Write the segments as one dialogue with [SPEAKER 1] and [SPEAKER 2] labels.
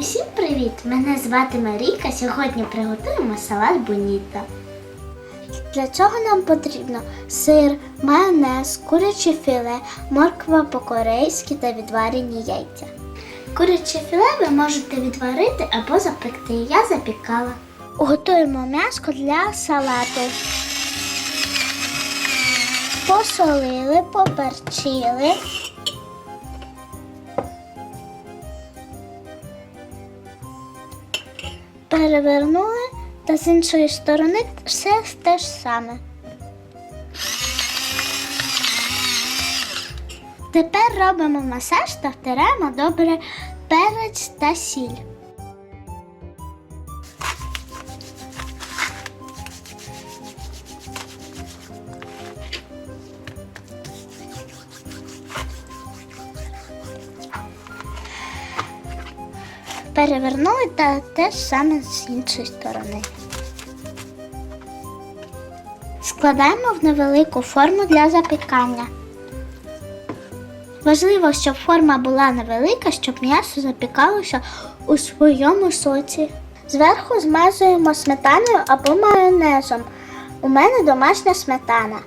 [SPEAKER 1] Усім привіт! Мене звати Марійка. Сьогодні приготуємо салат боніто. Для цього нам потрібно сир, майонез, куряче філе, морква по-корейськи та відварені яйця. Куряче філе ви можете відварити або запекти. Я запікала. Готуємо м'ясо для салату. Посолили, поперчили. Перевернули та з іншої сторони все те ж саме. Тепер робимо масаж та втираємо добре перець та сіль. Перевернули та те ж саме з іншої сторони. Складаємо в невелику форму для запікання. Важливо, щоб форма була невелика, щоб м'ясо запікалося у своєму соці. Зверху змазуємо сметаною або майонезом. У мене домашня сметана.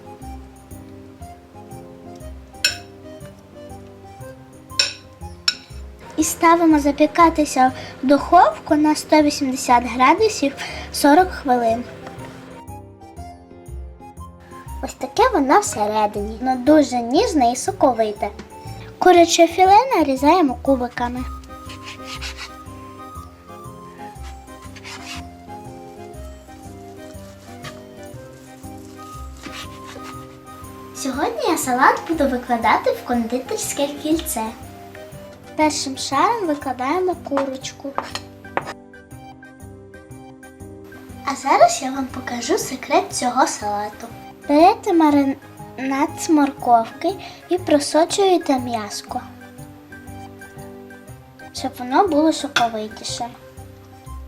[SPEAKER 1] І ставимо запікатися в духовку на 180 градусів 40 хвилин. Ось таке воно всередині, воно дуже ніжне і соковите. Куряче філе нарізаємо кубиками. Сьогодні я салат буду викладати в кондитерське кільце. Першим шаром викладаємо курочку. А зараз я вам покажу секрет цього салату. Берете маринад з морковки і просочуєте м'яско, щоб воно було соковитіше.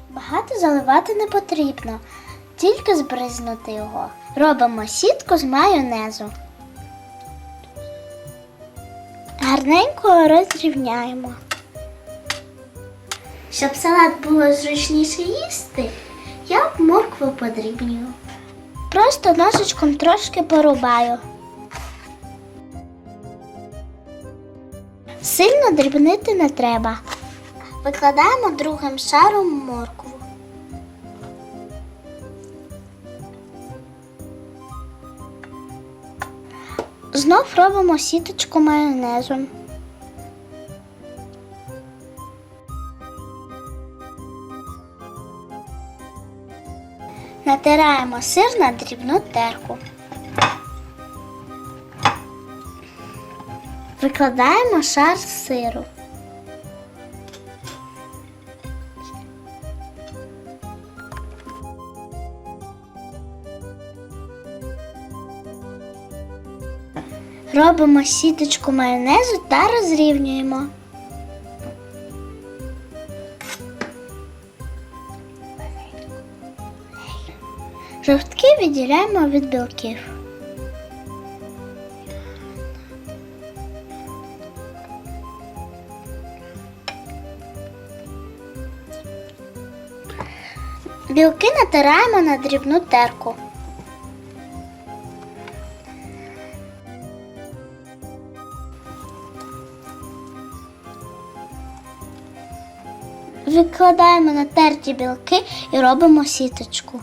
[SPEAKER 1] Багато заливати не потрібно, тільки збризнути його. Робимо сітку з майонезу. Гарненько розрівняємо. Щоб салат було зручніше їсти, я моркву подрібнюю. Просто ножичком трошки порубаю. Сильно дрібнити не треба. Викладаємо другим шаром моркву. Знов робимо сіточку майонезом. Натираємо сир на дрібну терку. Викладаємо шар сиру. Робимо сіточку майонезу та розрівнюємо. Жовтки відділяємо від білків. Білки натираємо на дрібну терку. Викладаємо на терті білки і робимо сіточку.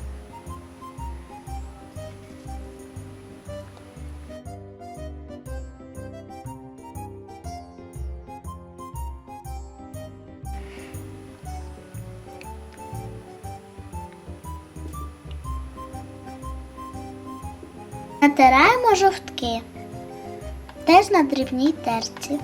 [SPEAKER 1] Натираємо жовтки. Теж на дрібній терці.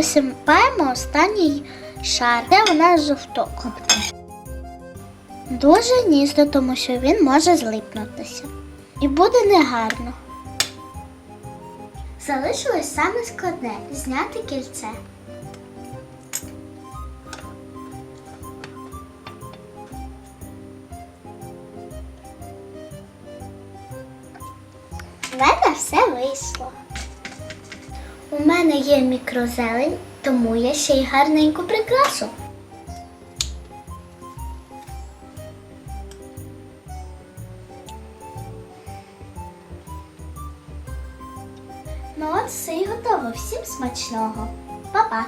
[SPEAKER 1] Висипаємо останній шар, де у нас жовток. Дуже ніжно, тому що він може злипнутися. І буде негарно. Залишилось саме складне зняти кільце. В все вийшло. У мене є мікрозелень, тому я ще й гарненьку прикрасу. Ну от все і готово. Всім смачного. Па-па!